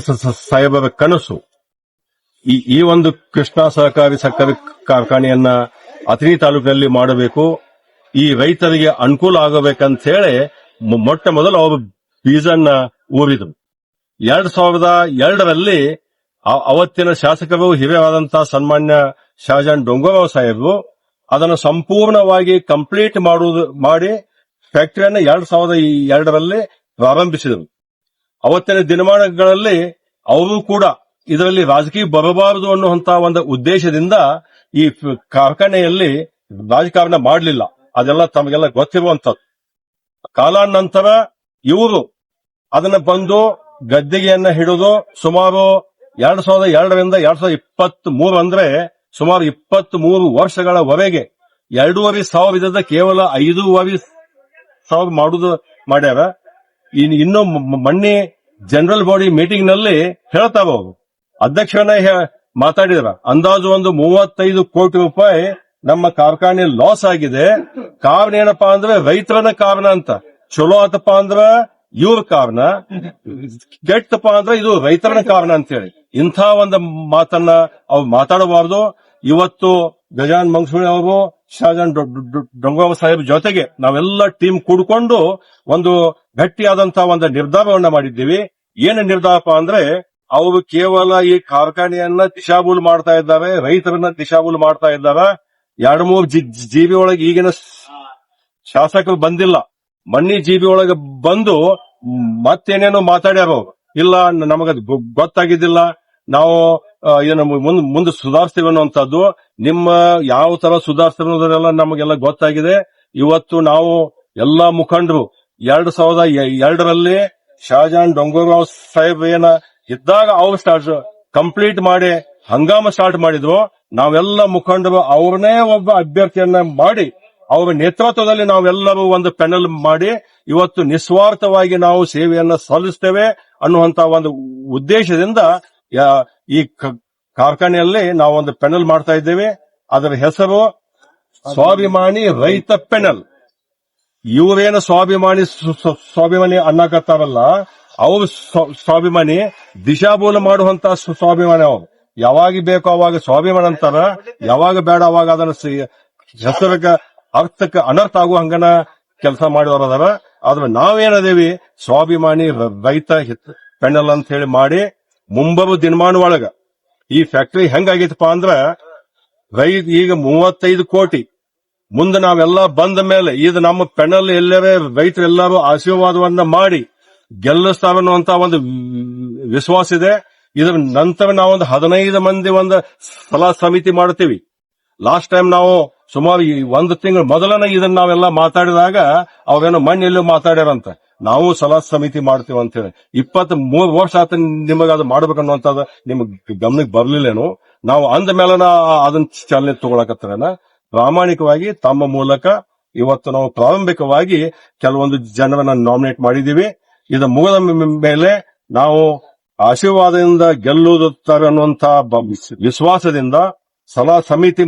ಸ- ಸಾಹೇಬರ ಕನಸು. ಈ ಈ ಒಂದು ಕೃಷ್ಣ ಸಹಕಾರಿ ಸಕ್ಕರೆ ಕಾರ್ಖಾನೆಯನ್ನ ಅಥಣಿ ತಾಲೂಕಿನಲ್ಲಿ ಮಾಡಬೇಕು. ಈ ರೈತರಿಗೆ ಅನುಕೂಲ ಆಗಬೇಕಂತ ಹೇಳಿ ಮೊಟ್ಟ ಮೊದಲು ಅವರು ಬೀಜನ್ನ ಊರಿದ್ರು. ಎರಡ್ ಸಾವಿರದ ಎರಡರಲ್ಲಿ ಅವತ್ತಿನ ಶಾಸಕರು ಹಿರಿಯರಾದಂತಹ ಸನ್ಮಾನ್ಯ ಶಹಜಾನ್ ಡೊಂಗೋರಾವ್ ಸಾಹೇಬರು ಅದನ್ನು ಸಂಪೂರ್ಣವಾಗಿ ಕಂಪ್ಲೀಟ್ ಮಾಡುವುದು, ಮಾಡಿ, ಫ್ಯಾಕ್ಟರಿಯನ್ನ ಎರಡ್ ಸಾವಿರದ ಎರಡರಲ್ಲಿ ಪ್ರಾರಂಭಿಸಿದರು ಅವತ್ತಿನ ದಿನಮಾನಗಳಲ್ಲಿ ಅವರು ಕೂಡ ಇದರಲ್ಲಿ ರಾಜಕೀಯ ಬರಬಾರದು ಅನ್ನುವಂತಹ ಒಂದು ಉದ್ದೇಶದಿಂದ ಈ ಕಾರ್ಖಾನೆಯಲ್ಲಿ ರಾಜಕಾರಣ ಮಾಡಲಿಲ್ಲ. ಅದೆಲ್ಲ ತಮಗೆಲ್ಲ ಗೊತ್ತಿರುವಂತದ್ದು ಕಾಲಾನಂತರ ಇವರು ಅದನ್ನ ಬಂದು ಗದ್ದಿಗೆಯನ್ನ ಹಿಡಿದು ಸುಮಾರು ಎರಡ್ ಸಾವಿರದ ಎರಡರಿಂದ ಎರಡ್ ಸಾವಿರದ ಇಪ್ಪತ್ತ್ ಮೂರು ಅಂದ್ರೆ ಸುಮಾರು ಇಪ್ಪತ್ತ್ ಮೂರು ವರ್ಷಗಳವರೆಗೆ ಎರಡೂವರೆ ಸಾವಿರದ ಕೇವಲ ಐದೂವರೆ ಸಾವಿರ ಮಾಡುದು ಮಾಡ್ಯಾರ. ಇನ್ನು ಮೊನ್ನೆ ಜನರಲ್ ಬಾಡಿ ಮೀಟಿಂಗ್ನಲ್ಲಿ ಹೇಳ್ತಾವ ಅಧ್ಯಕ್ಷನ ಮಾತಾಡಿದ್ರ. ಅಂದಾಜು ಒಂದು ಮೂವತ್ತೈದು ಕೋಟಿ ರೂಪಾಯಿ ನಮ್ಮ ಕಾರ್ಖಾನೆ ಲಾಸ್ ಆಗಿದೆ. ಕಾರಣ ಏನಪ್ಪಾ ಅಂದ್ರೆ ರೈತರನ ಕಾರಣ ಅಂತ. ಚಲೋ ಆತಪ್ಪ ಅಂದ್ರ ಇವ್ರ ಕಾರಣ. ಕೆಟ್ಟಪ್ಪ ಅಂದ್ರೆ ಇದು ರೈತರನ ಕಾರಣ ಅಂತ ಹೇಳಿ ಇಂಥ ಒಂದು ಮಾತನ್ನ ಅವ್ರು ಮಾತಾಡಬಾರ್ದು. ಇವತ್ತು ಗಜಾನ್ ಮಂಗಸೂಳಿ ಅವರು ಶಾಜಾನ್ ಡೊಂಗೋಬ ಸಾಹೇಬ್ ಜೊತೆಗೆ ನಾವೆಲ್ಲ ಟೀಮ್ ಕೂಡ್ಕೊಂಡು ಒಂದು ಗಟ್ಟಿಯಾದಂತ ಒಂದು ನಿರ್ಧಾರವನ್ನ ಮಾಡಿದ್ದೀವಿ. ಏನು ನಿರ್ಧಾರಪ್ಪ ಅಂದ್ರೆ, ಅವರು ಕೇವಲ ಈ ಕಾರ್ಖಾನೆಯನ್ನ ದಿಶಾಬೂಲ್ ಮಾಡ್ತಾ ಇದ್ದಾರೆ, ರೈತರನ್ನ ದಿಶಾಬೂಲ್ ಮಾಡ್ತಾ ಇದ್ದಾರೆ. ಎರಡು ಮೂರು ಜೀವಿ ಒಳಗೆ ಈಗಿನ ಶಾಸಕರು ಬಂದಿಲ್ಲ. ಮಣ್ಣಿ ಜೀವಿ ಒಳಗೆ ಬಂದು ಮತ್ತೇನೇನೋ ಮಾತಾಡ್ಯಾರ ಅವರು. ಇಲ್ಲ ನಮಗದು ಗೊತ್ತಾಗಿದ್ದಿಲ್ಲ. ನಾವು ಏನು ಮುಂದ್, ಮುಂದೆ ಸುಧಾರಿಸ್ತೀವಿ ಅನ್ನುವಂಥದ್ದು, ನಿಮ್ಮ ಯಾವ ತರ ಸುಧಾರಿಸ್ತೀವಿ ಅನ್ನೋದನ್ನೆಲ್ಲ ನಮಗೆಲ್ಲ ಗೊತ್ತಾಗಿದೆ. ಇವತ್ತು ನಾವು ಎಲ್ಲಾ ಮುಖಂಡರು, ಎರಡ್ ಸಾವಿರದ ಎರಡರಲ್ಲಿ ಶಹಜಾನ್ ಡೊಂಗೂರಾವ್ ಸಾಹೇಬ್ ಏನ ಇದ್ದಾಗ ಅವ್ರು ಸ್ಟಾರ್ಟ್ ಕಂಪ್ಲೀಟ್ ಮಾಡಿ ಹಂಗಾಮ ಸ್ಟಾರ್ಟ್ ಮಾಡಿದ್ರು. ನಾವೆಲ್ಲ ಮುಖಂಡರು, ಅವ್ರನ್ನೇ ಒಬ್ಬ ಅಭ್ಯರ್ಥಿಯನ್ನ ಮಾಡಿ, ಅವರ ನೇತೃತ್ವದಲ್ಲಿ ನಾವೆಲ್ಲರೂ ಒಂದು ಪೆನಲ್ ಮಾಡಿ, ಇವತ್ತು ನಿಸ್ವಾರ್ಥವಾಗಿ ನಾವು ಸೇವೆಯನ್ನ ಸಲ್ಲಿಸ್ತೇವೆ ಅನ್ನುವಂತ ಒಂದು ಉದ್ದೇಶದಿಂದ ಈ ಕಾರ್ಖಾನೆಯಲ್ಲಿ ನಾವು ಒಂದು ಪೆನಲ್ ಮಾಡ್ತಾ ಇದ್ದೇವೆ. ಅದರ ಹೆಸರು ಸ್ವಾಭಿಮಾನಿ ರೈತ ಪೆನಲ್. ಇವರೇನು ಸ್ವಾಭಿಮಾನಿ ಸ್ವ- ಸ್ವ- ಸ್ವಾಭಿಮಾನಿ ಅನ್ನಕತ್ತಾರಲ್ಲ, ಅವರು ಸ್ವ- ಸ್ವಾಭಿಮಾನಿ ದಿಶಾಬೋಲ ಮಾಡುವಂತ ಸ್ವ- ಸ್ವಾಭಿಮಾನಿ ಅವರು. ಯಾವಾಗ ಬೇಕೋ ಅವಾಗ ಸ್ವಾಭಿಮಾನ ಅಂತಾರ, ಯಾವಾಗ ಬೇಡ ಅವಾಗ ಅದನ್ನ ಹೆಸರಕ್ಕ, ಅರ್ಥಕ್ಕೆ ಅನರ್ಥ ಆಗುವ ಹಂಗನ ಕೆಲಸ ಮಾಡಿದವರು ಅದಾರ. ಆದ್ರೆ ನಾವೇನದೇವಿ ಸ್ವಾಭಿಮಾನಿ ರೈತ ಪೆನಲ್ ಅಂತ ಹೇಳಿ ಮಾಡಿ ಮುಂಬರುವ ದಿನಮಾನ ಒಳಗ ಈ ಫ್ಯಾಕ್ಟರಿ ಹೆಂಗಾಗೈತಪ್ಪ ಅಂದ್ರ ರೈತ ಈಗ ಮೂವತ್ತೈದು ಕೋಟಿ. ಮುಂದೆ ನಾವೆಲ್ಲ ಬಂದ ಮೇಲೆ ಇದು ನಮ್ಮ ಪೆನಲ್ ಎಲ್ಲರೇ ರೈತರೆಲ್ಲರೂ ಆಶೀರ್ವಾದವನ್ನ ಮಾಡಿ ಗೆಲ್ಲಿಸ್ತಾವನ್ನುವಂತ ಒಂದು ವಿಶ್ವಾಸ ಇದೆ. ಇದರ ನಂತರ ನಾವೊಂದು ಹದಿನೈದು ಮಂದಿ ಒಂದು ಸಲಹಾ ಸಮಿತಿ ಮಾಡ್ತೀವಿ. ಲಾಸ್ಟ್ ಟೈಮ್ ನಾವು ಸುಮಾರು ಒಂದು ತಿಂಗಳು ಮೊದಲನೇ ಇದನ್ನ ನಾವೆಲ್ಲ ಮಾತಾಡಿದಾಗ ಅವೇನೋ ಮಣ್ಣೆಲ್ಲೂ ಮಾತಾಡ್ಯಾರಂತ. ನಾವು ಸಲಹಾ ಸಮಿತಿ ಮಾಡ್ತೀವಿ ಅಂತ ಹೇಳಿ ಇಪ್ಪತ್ತ್ ಮೂರು ವರ್ಷ ಆತ ನಿಮಗೆ ಅದು ಮಾಡ್ಬೇಕನ್ನುವಂಥದ್ದು ನಿಮಗೆ ಗಮನಕ್ಕೆ ಬರ್ಲಿಲ್ಲೇನು, ನಾವು ಅಂದ ಮೇಲೆ ಅದನ್ನ ಚಾಲನೆ ತಗೊಳಕತ್ತಾರೇನ? ಪ್ರಾಮಾಣಿಕವಾಗಿ ತಮ್ಮ ಮೂಲಕ ಇವತ್ತು ನಾವು ಪ್ರಾರಂಭಿಕವಾಗಿ ಕೆಲವೊಂದು ಜನರನ್ನ ನಾಮಿನೇಟ್ ಮಾಡಿದೀವಿ. ಇದು ಮುಗದ ಮೇಲೆ ನಾವು ಆಶೀರ್ವಾದದಿಂದ ಗೆಲ್ಲುತ್ತಾರೆ ಅನ್ನುವಂತ ವಿಶ್ವಾಸದಿಂದ ಸಲಹಾ ಸಮಿತಿ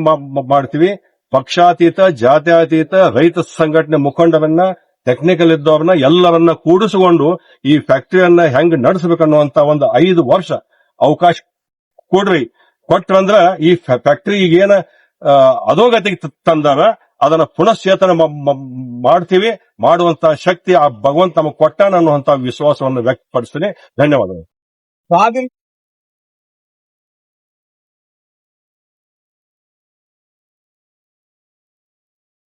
ಮಾಡ್ತೀವಿ. ಪಕ್ಷಾತೀತ, ಜಾತ್ಯಾತೀತ, ರೈತ ಸಂಘಟನೆ ಮುಖಂಡರನ್ನ ಟೆಕ್ನಿಕಲ್ ಇದ್ದವ್ರನ್ನ ಎಲ್ಲರನ್ನ ಕೂಡಿಸಿಕೊಂಡು ಈ ಫ್ಯಾಕ್ಟರಿಯನ್ನ ಹೆಂಗ್ ನಡೆಸಬೇಕನ್ನುವಂತ ಒಂದು ಐದು ವರ್ಷ ಅವಕಾಶ ಕೊಡ್ರಿ. ಕೊಟ್ರಂದ್ರ ಈ ಫ್ಯಾಕ್ಟರಿ ಈಗೇನ ಅಧೋಗತಿಗೆ ತಂದಾರ, ಅದನ್ನ ಪುನಶ್ಚೇತನ ಮಾಡ್ತೀವಿ, ಮಾಡುವಂತ ಶಕ್ತಿ ಆ ಭಗವಂತ ನಮಗೆ ಕೊಟ್ಟಾನ ಅನ್ನುವಂತ ವಿಶ್ವಾಸವನ್ನು ವ್ಯಕ್ತಪಡಿಸ್ತೀನಿ. ಧನ್ಯವಾದಗಳು.